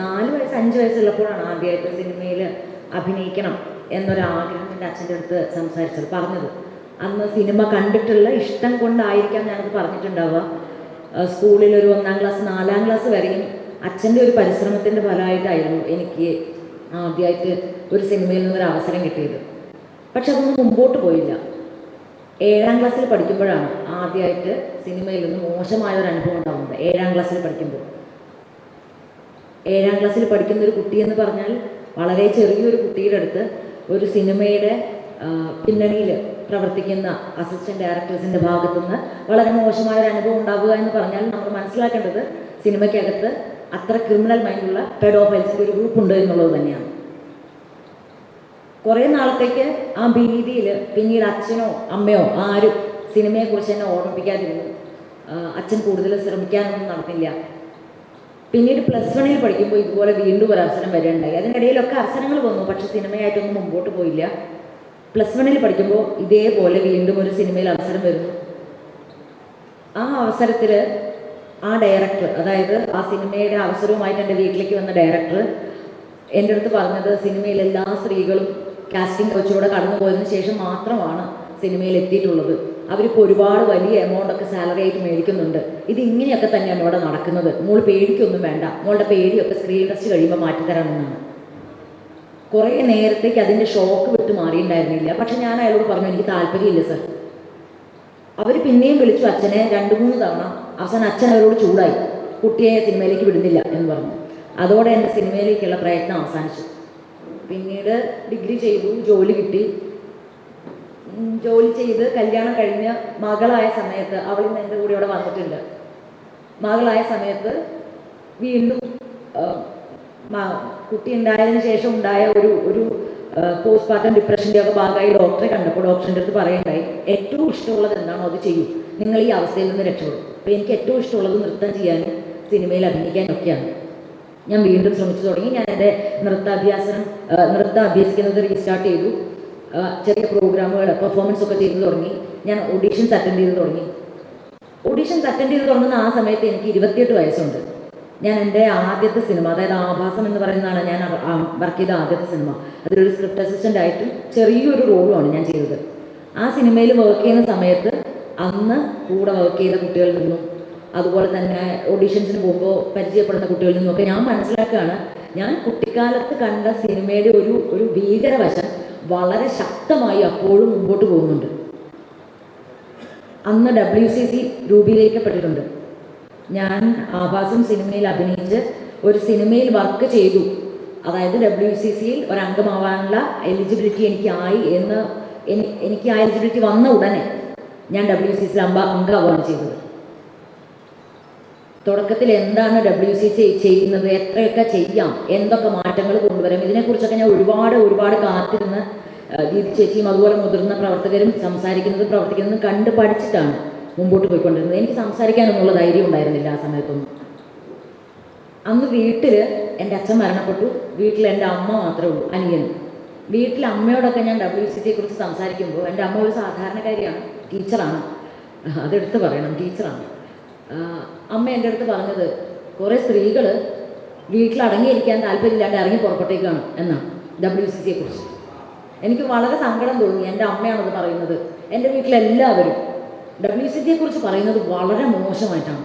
നാല് വയസ്സ് അഞ്ച് വയസ്സുള്ളപ്പോഴാണ് ആദ്യമായിട്ട് സിനിമയിൽ അഭിനയിക്കണം എന്നൊരാഗ്രഹം എന്റെ അച്ഛന്റെ അടുത്ത് സംസാരിച്ചത് പറഞ്ഞത്. അന്ന് സിനിമ കണ്ടിട്ടുള്ള ഇഷ്ടം കൊണ്ടായിരിക്കാം ഞാനത് പറഞ്ഞിട്ടുണ്ടാവുക. സ്കൂളിൽ ഒരു ഒന്നാം ക്ലാസ് നാലാം ക്ലാസ് വരെയും അച്ഛന്റെ ഒരു പരിശ്രമത്തിന്റെ ഫലമായിട്ടായിരുന്നു എനിക്ക് ആദ്യമായിട്ട് ഒരു സിനിമയിൽ നിന്നൊരു അവസരം കിട്ടിയത്. പക്ഷെ അതൊന്നും മുമ്പോട്ട് പോയില്ല. ഏഴാം ക്ലാസ്സിൽ പഠിക്കുമ്പോഴാണ് ആദ്യമായിട്ട് സിനിമയിൽ നിന്ന് മോശമായ ഒരു അനുഭവം ഉണ്ടാകുന്നത് ഏഴാം ക്ലാസ്സിൽ പഠിക്കുമ്പോൾ. ഏഴാം ക്ലാസ്സിൽ പഠിക്കുന്ന ഒരു കുട്ടി എന്ന് പറഞ്ഞാൽ വളരെ ചെറിയൊരു കുട്ടിയുടെ അടുത്ത് ഒരു സിനിമയുടെ പിന്നണിയിൽ പ്രവർത്തിക്കുന്ന അസിസ്റ്റന്റ് ഡയറക്ടേഴ്സിന്റെ ഭാഗത്തുനിന്ന് വളരെ മോശമായ ഒരു അനുഭവം ഉണ്ടാവുക എന്ന് പറഞ്ഞാൽ നമ്മൾ മനസ്സിലാക്കേണ്ടത് സിനിമയ്ക്കകത്ത് അത്ര ക്രിമിനൽ മൈൻഡുള്ള പെഡോഫൈൽസിന്റെ ഒരു ഗ്രൂപ്പ് ഉണ്ട് എന്നുള്ളത് തന്നെയാണ്. കുറേ നാളത്തേക്ക് ആ ഭീതിയിൽ പിന്നീട് അച്ഛനോ അമ്മയോ ആരും സിനിമയെക്കുറിച്ച് എന്നെ ഓർമ്മിപ്പിക്കാതിരുന്നു. അച്ഛൻ കൂടുതൽ ശ്രമിക്കാനൊന്നും നടന്നില്ല. പിന്നീട് പ്ലസ് വണ്ണിൽ പഠിക്കുമ്പോൾ ഇതുപോലെ വീണ്ടും ഒരു അവസരം വരികയുണ്ടായി അതിനിടയിലൊക്കെ അവസരങ്ങൾ വന്നു പക്ഷെ സിനിമയായിട്ടൊന്നും മുമ്പോട്ട് പോയില്ല. പ്ലസ് വണ്ണിൽ പഠിക്കുമ്പോൾ ഇതേപോലെ വീണ്ടും ഒരു സിനിമയിൽ അവസരം വരുന്നു. ആ അവസരത്തിൽ ആ ഡയറക്ടർ അതായത് ആ സിനിമയുടെ അവസരവുമായിട്ട് എന്റെ വീട്ടിലേക്ക് വന്ന ഡയറക്ടർ എന്റെ അടുത്ത് പറഞ്ഞത് സിനിമയിൽ എല്ലാ സ്ത്രീകളും കാസ്റ്റിംഗ് കോച്ചിലൂടെ കടന്നു പോയതിനു ശേഷം മാത്രമാണ് സിനിമയിൽ എത്തിയിട്ടുള്ളത്. അവരിപ്പോൾ ഒരുപാട് വലിയ എമൗണ്ട് ഒക്കെ സാലറി ആയിട്ട് മേടിക്കുന്നുണ്ട്. ഇത് ഇങ്ങനെയൊക്കെ തന്നെയാണ് ഇവിടെ നടക്കുന്നത്. മോൾ പേടിക്കൊന്നും വേണ്ട. മോളുടെ പേടിയൊക്കെ സ്ക്രീൻ ടെസ്റ്റ് കഴിയുമ്പോൾ മാറ്റിത്തരാമെന്നാണ്. കുറേ നേരത്തേക്ക് അതിന്റെ ഷോക്ക് വിട്ട് മാറിയിട്ടുണ്ടായിരുന്നില്ല. പക്ഷെ ഞാൻ അയാളോട് പറഞ്ഞു എനിക്ക് താല്പര്യമില്ല സർ അവർ പിന്നെയും വിളിച്ചു അച്ഛനെ രണ്ട് മൂന്ന് തവണ. അവസാനം അച്ഛൻ അവരോട് ചൂടായി. കുട്ടിയെ സിനിമയിലേക്ക് വിടുന്നില്ല എന്ന് പറഞ്ഞു. അതോടെ എന്റെ സിനിമയിലേക്കുള്ള പ്രയത്നം അവസാനിച്ചു. പിന്നീട് ഡിഗ്രി ചെയ്തു ജോലി കിട്ടി. ജോലി ചെയ്ത് കല്യാണം കഴിഞ്ഞ് മകളായ സമയത്ത് അവൾ ഇന്ന് എന്റെ കൂടെ ഇവിടെ വന്നിട്ടുണ്ട്. മകളായ സമയത്ത് വീണ്ടും കുട്ടി ഉണ്ടായതിനു ശേഷം ഉണ്ടായ ഒരു ഒരു പോസ്റ്റ്മോർട്ടം ഡിപ്രഷന്റെ ഒക്കെ ഭാഗമായി ഡോക്ടറെ കണ്ടപ്പോൾ ഡോക്ടറിന്റെ അടുത്ത് പറയുന്നുണ്ടായി ഏറ്റവും ഇഷ്ടമുള്ളത് എന്താണോ അത് ചെയ്യൂ. നിങ്ങൾ ഈ അവസ്ഥയിൽ നിന്ന് രക്ഷപ്പെടും. അപ്പോൾ എനിക്ക് ഏറ്റവും ഇഷ്ടമുള്ളത് നൃത്തം ചെയ്യാനും സിനിമയിൽ അഭിനയിക്കാനൊക്കെയാണ് ഞാൻ വീണ്ടും ശ്രമിച്ചു തുടങ്ങി. ഞാൻ എന്റെ നൃത്താഭ്യാസം നൃത്തം അഭ്യസിക്കുന്നത് റീസ്റ്റാർട്ട് ചെയ്തു. ചെറിയ പ്രോഗ്രാമുകൾ പെർഫോമൻസ് ഒക്കെ ചെയ്തു തുടങ്ങി. ഞാൻ ഓഡീഷൻസ് അറ്റൻഡ് ചെയ്ത് തുടങ്ങി. ഓഡീഷൻസ് അറ്റൻഡ് ചെയ്ത് തുടങ്ങുന്ന ആ സമയത്ത് എനിക്ക് ഇരുപത്തിയെട്ട് വയസ്സുണ്ട്. ഞാൻ എന്റെ ആദ്യത്തെ സിനിമ അതായത് ആഭാസം എന്ന് പറയുന്നതാണ് ഞാൻ വർക്ക് ചെയ്ത ആദ്യത്തെ സിനിമ. അതിലൊരു സ്ക്രിപ്റ്റ് അസിസ്റ്റന്റ് ആയിട്ട് ചെറിയൊരു റോളുമാണ് ഞാൻ ചെയ്തത്. ആ സിനിമയിൽ വർക്ക് ചെയ്യുന്ന സമയത്ത് അന്ന് കൂടെ വർക്ക് ചെയ്ത കുട്ടികളിൽ നിന്നും അതുപോലെ തന്നെ ഓഡീഷൻസിന് പോകുമ്പോൾ പരിചയപ്പെടുന്ന കുട്ടികളിൽ നിന്നൊക്കെ ഞാൻ മനസ്സിലാക്കുകയാണ് ഞാൻ കുട്ടിക്കാലത്ത് കണ്ട സിനിമയുടെ ഒരു ഒരു ഭീകരവശം വളരെ ശക്തമായി അപ്പോഴും മുമ്പോട്ട് പോകുന്നുണ്ട്. അന്ന് ഡബ്ല്യു സി സി രൂപീകരിക്കപ്പെട്ടിട്ടുണ്ട്. ഞാൻ ആഭാസം സിനിമയിൽ അഭിനയിച്ച് ഒരു സിനിമയിൽ വർക്ക് ചെയ്തു. അതായത് ഡബ്ല്യു സി സിയിൽ ഒരംഗമാവാനുള്ള എലിജിബിലിറ്റി എനിക്ക് ആയി എന്ന് എനിക്ക് ആ എലിജിബിലിറ്റി വന്ന ഉടനെ ഞാൻ ഡബ്ല്യു സി സിയിൽ അമ്പ അംഗമാവുകയാണ് ചെയ്തത്. തുടക്കത്തിൽ എന്താണ് ഡബ്ല്യു സി സി ചെയ്യുന്നത്? എത്രയൊക്കെ ചെയ്യാം? എന്തൊക്കെ മാറ്റങ്ങൾ കൊണ്ടുവരാം? ഇതിനെക്കുറിച്ചൊക്കെ ഞാൻ ഒരുപാട് ഒരുപാട് കാത്തിരുന്ന് ദീപ് ചേച്ചിയും അതുപോലെ മുതിർന്ന പ്രവർത്തകരും സംസാരിക്കുന്നത് പ്രവർത്തിക്കുന്നതും കണ്ട് പഠിച്ചിട്ടാണ് മുമ്പോട്ട് പോയിക്കൊണ്ടിരുന്നത്. എനിക്ക് സംസാരിക്കാനൊന്നുള്ള ധൈര്യം ഉണ്ടായിരുന്നില്ല ആ സമയത്തൊന്നും. അന്ന് വീട്ടിൽ എന്റെ അച്ഛൻ മരണപ്പെട്ടു. വീട്ടിൽ എന്റെ അമ്മ മാത്രമേ ഉള്ളൂ അനിയൻ. വീട്ടിൽ അമ്മയോടൊക്കെ ഞാൻ ഡബ്ല്യു സി സിയെ കുറിച്ച് സംസാരിക്കുമ്പോൾ എന്റെ അമ്മ ഒരു സാധാരണക്കാരിയാണ് ടീച്ചറാണ്. അതെടുത്ത് പറയണം ടീച്ചറാണ്. അമ്മ എന്റെ അടുത്ത് പറഞ്ഞത് കുറേ സ്ത്രീകൾ വീട്ടിൽ അടങ്ങിയിരിക്കാൻ താല്പര്യമില്ലാണ്ട് ഇറങ്ങി പുറപ്പെട്ടേക്കാണ് എന്നാണ് ഡബ്ല്യു സി സിയെ കുറിച്ച്. എനിക്ക് വളരെ സങ്കടം തോന്നി എന്റെ അമ്മയാണത് പറയുന്നത്. എന്റെ വീട്ടിലെല്ലാവരും ഡബ്ല്യു സി സിയെ കുറിച്ച് പറയുന്നത് വളരെ മോശമായിട്ടാണ്.